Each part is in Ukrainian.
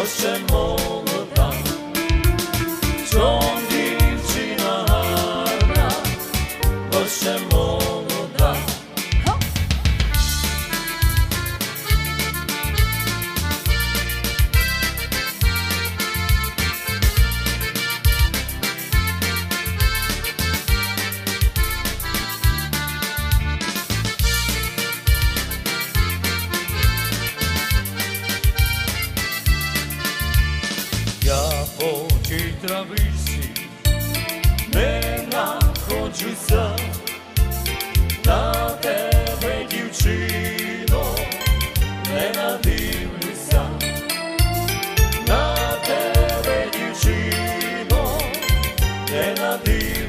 você morre. травичці не находжуся на тебе, дівчино, не надивлюся, на тебе, дівчино, не надивлюся.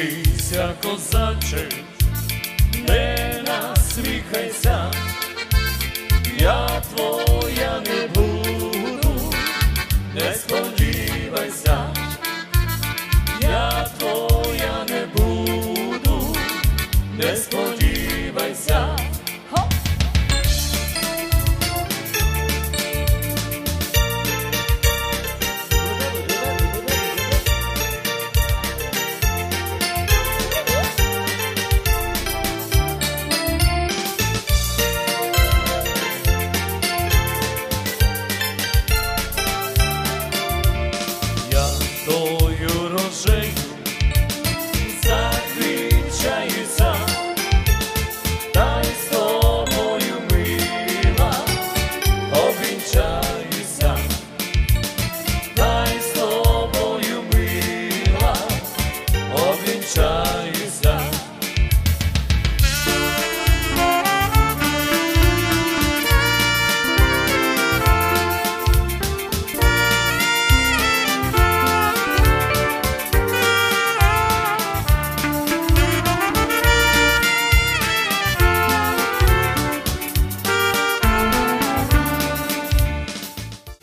Дивися, козаче.